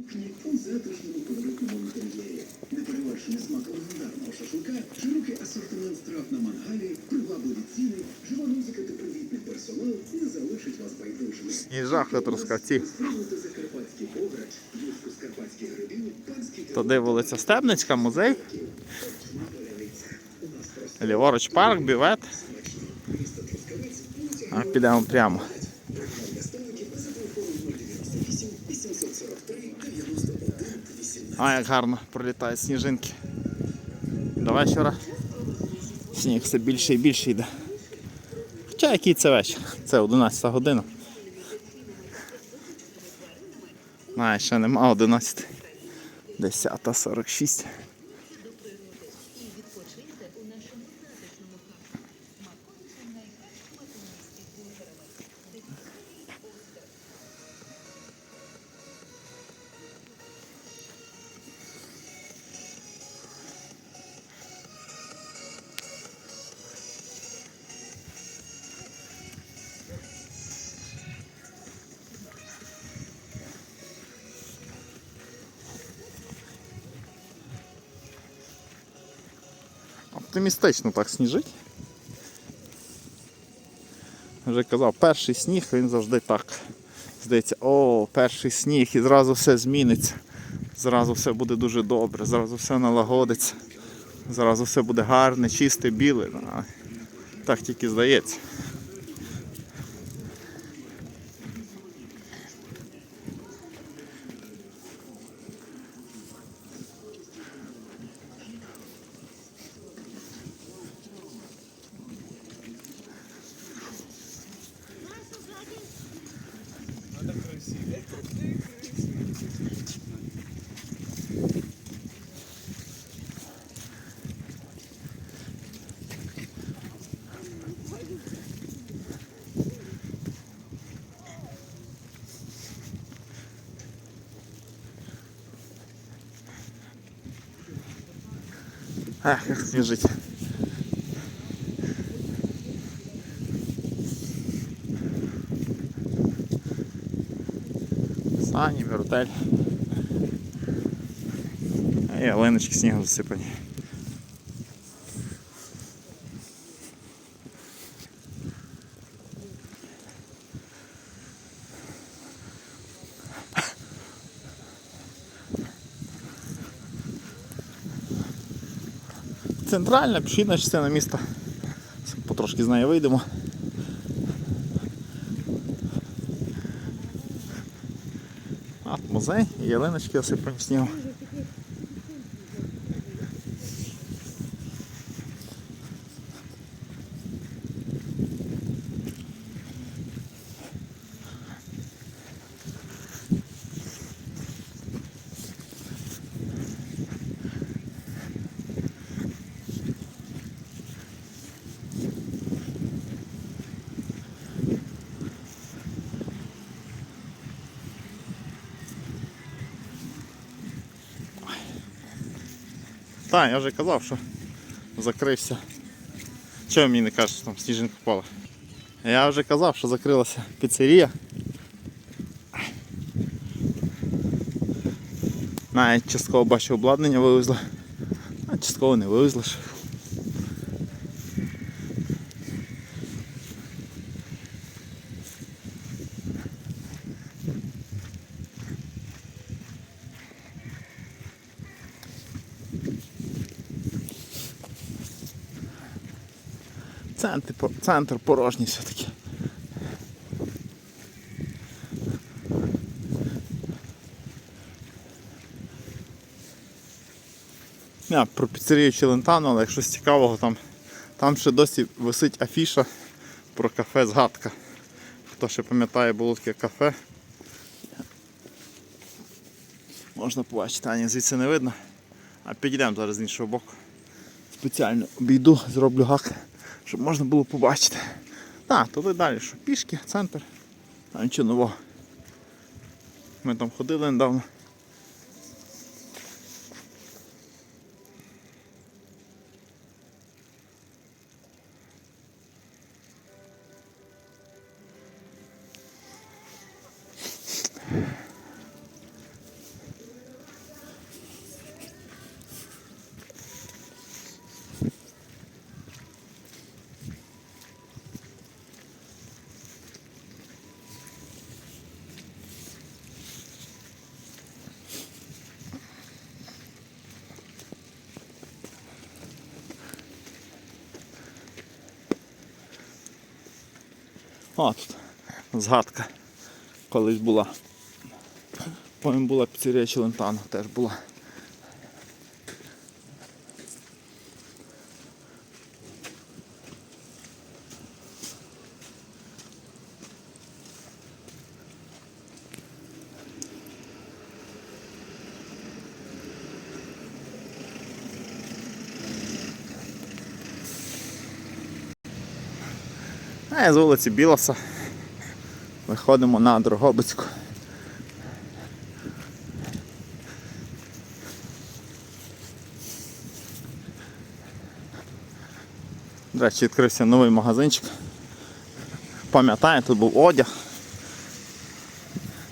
Кухні у затишному колоритному інтер'єрі. Неперевершений смак легендарного шашлика, широкий асортимент страв на мангалі, привабливі ціни, жива музика та привітний персонал не залишить вас байдужими. І жах трускавці. Спробуйте закарпатський пограч, юшку з карпатських грибів, панський Туди вулиця Стебницька, музей. Ліворуч парк, бівет. А підемо прямо. А як гарно пролітають сніжинки. До вечора. Сніг все більше і більше йде. Хоча який це вечір? Це 11 година. А, ще нема 11. 10.46. Оптимістично так сніжить. Вже казав, перший сніг він завжди так. Здається, о, перший сніг, і зразу все зміниться. Зразу все буде дуже добре, зразу все налагодиться. Зразу все буде гарне, чисте, біле. Так тільки здається. Ах, як сніжить. Сані, вертель. І ялиночки снігом засипані. Центральна пішідна частина міста. Потрошки з неї вийдемо. Музей і ялиночки осипані снігом. Так, я вже казав, що закрився. Чого мені не кажеш, що там сніжинка впала? Я вже казав, що закрилася піцерія. Навіть частково бачу обладнання вивезли, а частково не вивезли. Центр, центр порожній все-таки. Я про піцерію Челентано, але якщо цікавого, там, там ще досі висить афіша про кафе згадка. Хто ще пам'ятає, було таке кафе. Можна побачити, а ні, звідси не видно. А підійдемо зараз з іншого боку. Спеціально обійду, зроблю гак, щоб можна було побачити. Так, туди далі, що пішки, центр. Там нічого нового. Ми там ходили недавно. О, тут згадка колись була. Потім була піцерія Челентано, теж була. А я з вулиці Білоса виходимо на Дрогобицьку. До речі, відкрився новий магазинчик. Пам'ятаю, тут був одяг.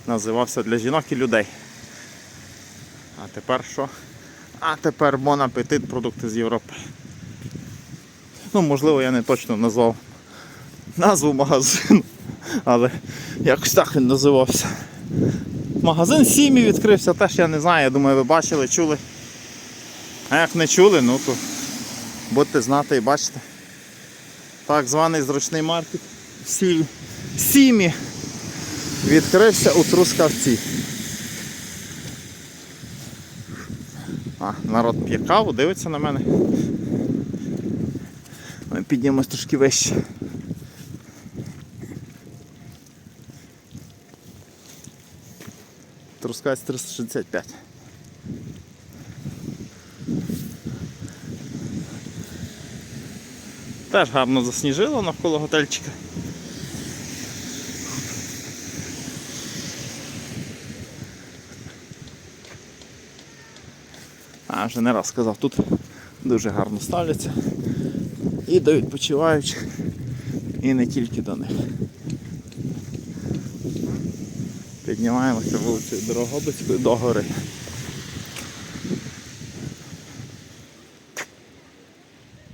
Називався для жінок і людей. А тепер що? А тепер Бон Апетит продукти з Європи. Ну, можливо, я не точно назвав назву магазину, але якось так він називався. Магазин Сімі відкрився, теж я не знаю, я думаю, ви бачили, чули. А як не чули, ну то будете знати і бачите. Так званий зручний маркет Сі- Сімі відкрився у Трускавці. А, народ п'є каву, дивиться на мене. Ми піднімемось трошки вище. Трускавець 365. Теж гарно засніжило навколо готельчика. А, вже не раз сказав, тут дуже гарно ставляться і до відпочиваючих, і не тільки до них. Піднімаємося вулицею Дорогобицькою до гори.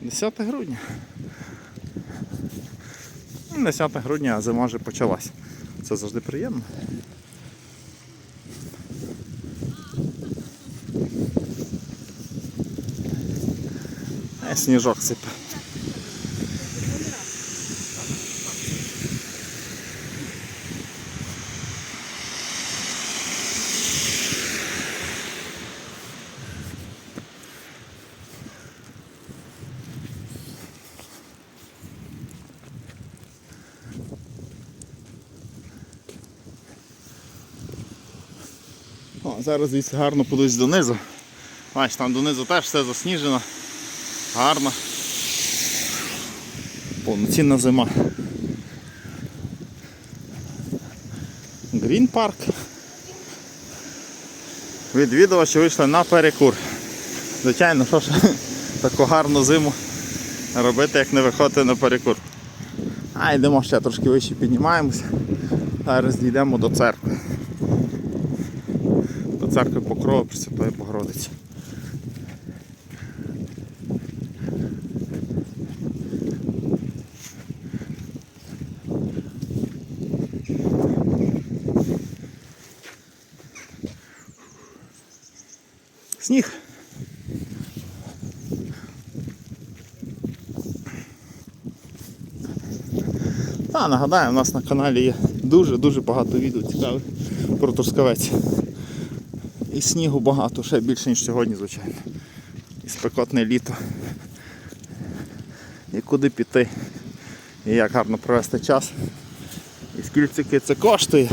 Десяте грудня. Ну, 10 грудня, а зима вже почалась. Це завжди приємно. Е, Сніжок сипе. О, зараз звідси гарно подивись донизу. Бачиш, там донизу теж все засніжено. Гарно. Повноцінна зима. Грін парк. Відвідувачі вийшли на перекур. Звичайно, що ж таку гарну зиму робити, як не виходити на перекур. А йдемо ще трошки вище піднімаємося. Зараз дійдемо до церкви. Церкви Покрова Пресвятої Богородиці. Сніг. Та, нагадаю, у нас на каналі є дуже-дуже багато відео цікавих про Трускавець. І снігу багато, ще більше, ніж сьогодні, звичайно. І спекотне літо. І куди піти. І як гарно провести час. І скільки це коштує.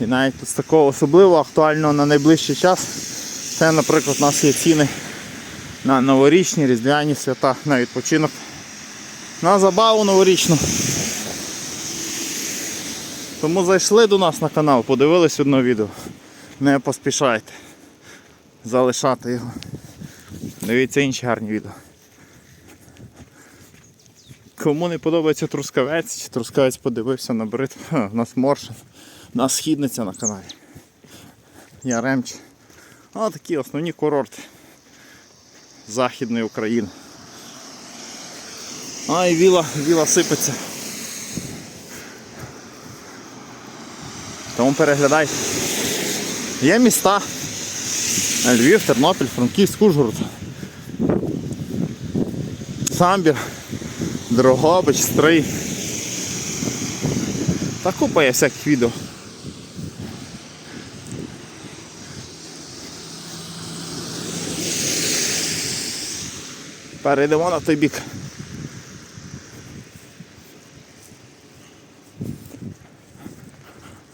І навіть з такого особливо актуального на найближчий час. Це, наприклад, у нас є ціни на новорічні, різдвяні свята, на відпочинок, на забаву новорічну. Тому зайшли до нас на канал, подивились одне відео. Не поспішайте залишати його. Дивіться інші гарні відео. Кому не подобається трускавець, чи трускавець подивився на брит, у нас моршин, у нас східниця на каналі. Яремч. А такі основні курорти Західної України. А і віла, віла сипеться. Тому переглядайте. Є міста. Львів, Тернопіль, Франківськ, Ужгород. Самбір, Дрогобич, Стрий. Та купа є всяких відео. Перейдемо на той бік.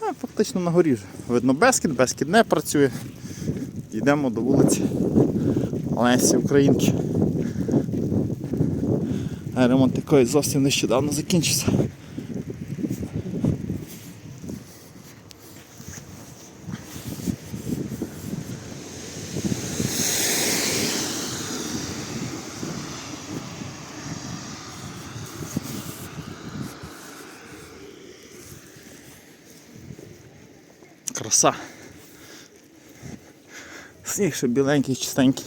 А, фактично на горі. Видно Бескід, Бескід не працює. Йдемо до вулиці Лесі Українки. Ремонт якої зовсім нещодавно закінчився. Краса. Сніг ще біленький, чистенький.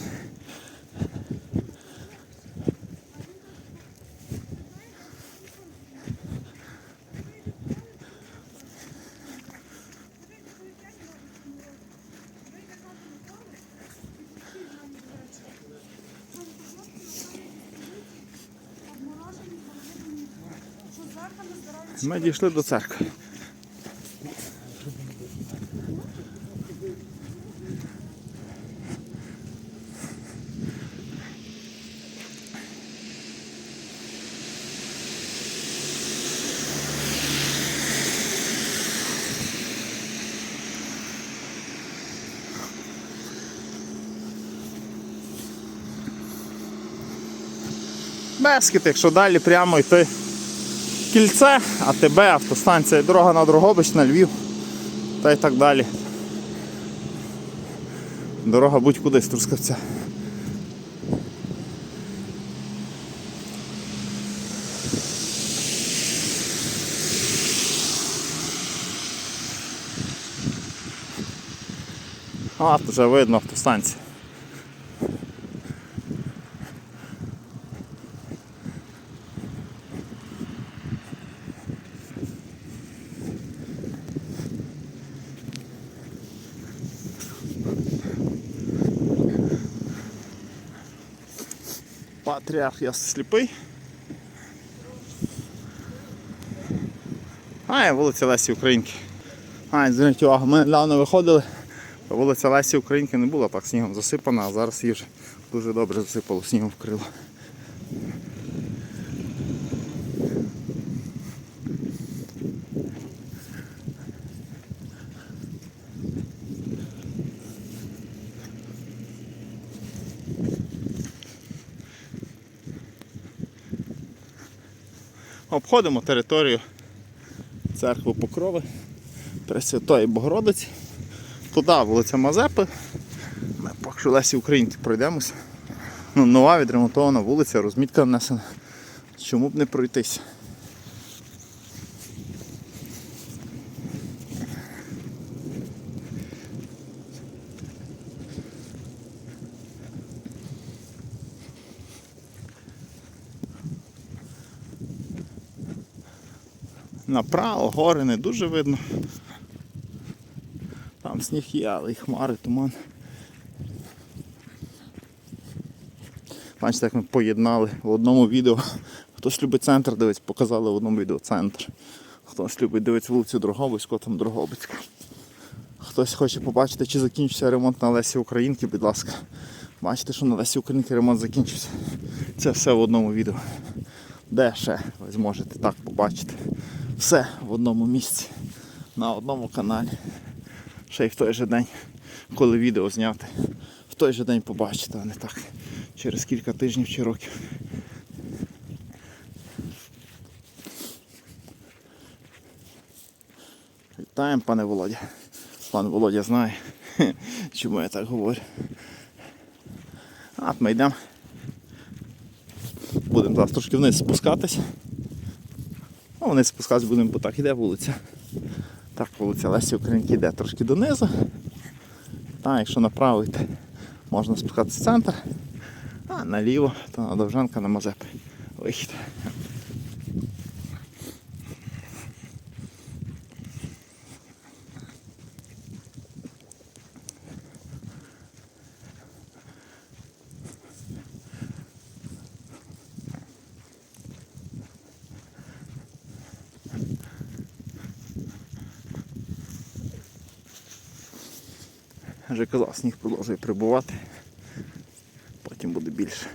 Ми дійшли до церкви. Бескіт, якщо далі прямо йти кільце, АТБ, автостанція, дорога на Дрогобич, на Львів та й так далі. Дорога будь-куди з Трускавця. А, вже видно автостанція. Патріарх я сліпий. А, я вулиця Лесі Українки. А, зверніть увагу, ми недавно виходили, вулиця Лесі Українки не була так снігом засипана, а зараз її вже дуже добре засипало, снігом вкрило. Обходимо територію церкви Покрови Пресвятої Богородиці. Туди вулиця Мазепи. Ми поки Лесі Українки пройдемося. Ну, нова відремонтована вулиця, розмітка внесена. Чому б не пройтись? Направо, гори не дуже видно. Там сніг є, але і хмари, туман. Бачите, як ми поєднали в одному відео. Хтось любить центр дивитися, показали в одному відео центр. Хтось любить дивитися вулицю Дрогобицьку, там Дрогобицька. Хтось хоче побачити, чи закінчився ремонт на Лесі Українки, будь ласка. Бачите, що на Лесі Українки ремонт закінчився. Це все в одному відео. Де ще ви зможете так побачити? Все в одному місці, на одному каналі. Ще й в той же день, коли відео зняти, в той же день побачите, а не так через кілька тижнів чи років. Вітаємо, пане Володя. Пан Володя знає, чому я так говорю. От ми йдемо. Будемо зараз трошки вниз спускатись. Вниз спускатись будемо, бо так іде вулиця. Так, вулиця Лесі Українки йде трошки донизу. Та, якщо направо йти, можна спускатися в центр, а наліво, то на Довжанка на Мазепи. Вихід. Вже казав, сніг продовжує прибувати. Потім буде більше.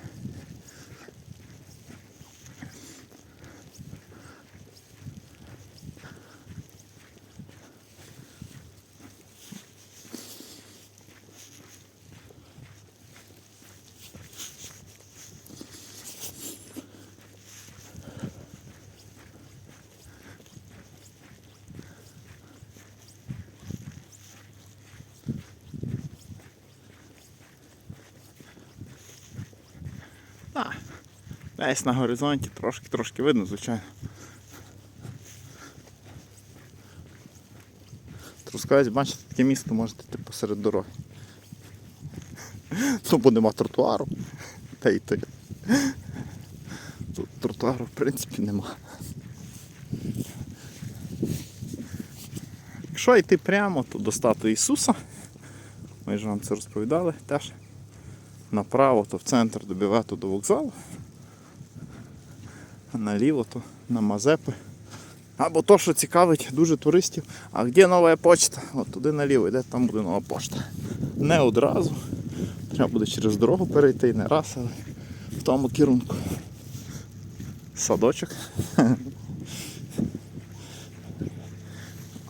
Десь на горизонті трошки-трошки видно, звичайно. Трускавець, бачите, таке місто можете йти посеред дороги. Ну, бо нема тротуару. Та й ти. Тут тротуару, в принципі, нема. Якщо йти прямо, то до статуї Ісуса. Ми ж вам це розповідали теж направо, то в центр до до вокзалу, наліво то на Мазепи. Або то, що цікавить дуже туристів. А де нова почта? От туди наліво йде, там буде нова пошта. Не одразу. Треба буде через дорогу перейти, не раз, але в тому керунку. Садочок.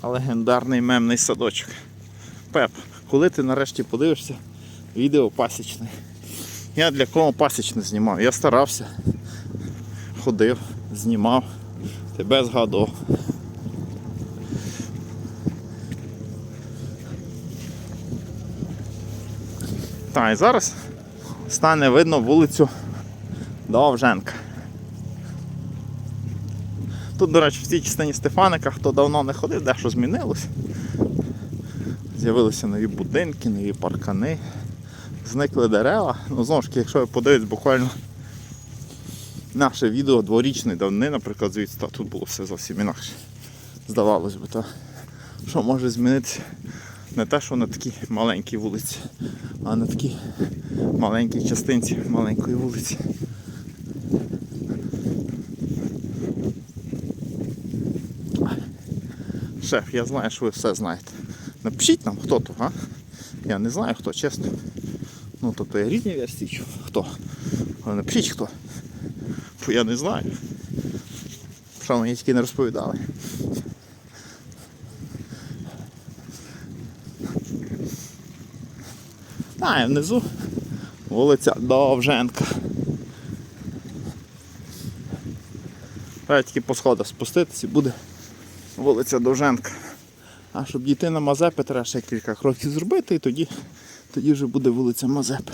А легендарний мемний садочок. Пеп, коли ти нарешті подивишся відео пасічне? Я для кого пасічне знімав? Я старався, ходив, знімав, тебе згадував. Так, і зараз стане видно вулицю Довженка. Тут, до речі, в цій частині Стефаника, хто давно не ходив, дещо змінилось. З'явилися нові будинки, нові паркани, зникли дерева. Ну, знову ж таки, якщо ви подивитесь буквально наше відео дворічної давни, наприклад, звідси, то тут було все зовсім інакше. Здавалось би, то що може змінитися не те, що на такій маленькій вулиці, а на такій маленькій частинці маленької вулиці. Шеф, я знаю, що ви все знаєте. Напишіть нам, хто то, а? Я не знаю хто, чесно. Ну, тобто я різні версії. Хто? Але напишіть хто. Бо я не знаю. Що мені тільки не розповідали. А, і внизу вулиця Довженка. Треба тільки по сходах спуститись і буде вулиця Довженка. А щоб дійти на Мазепи, треба ще кілька кроків зробити і тоді, тоді вже буде вулиця Мазепи.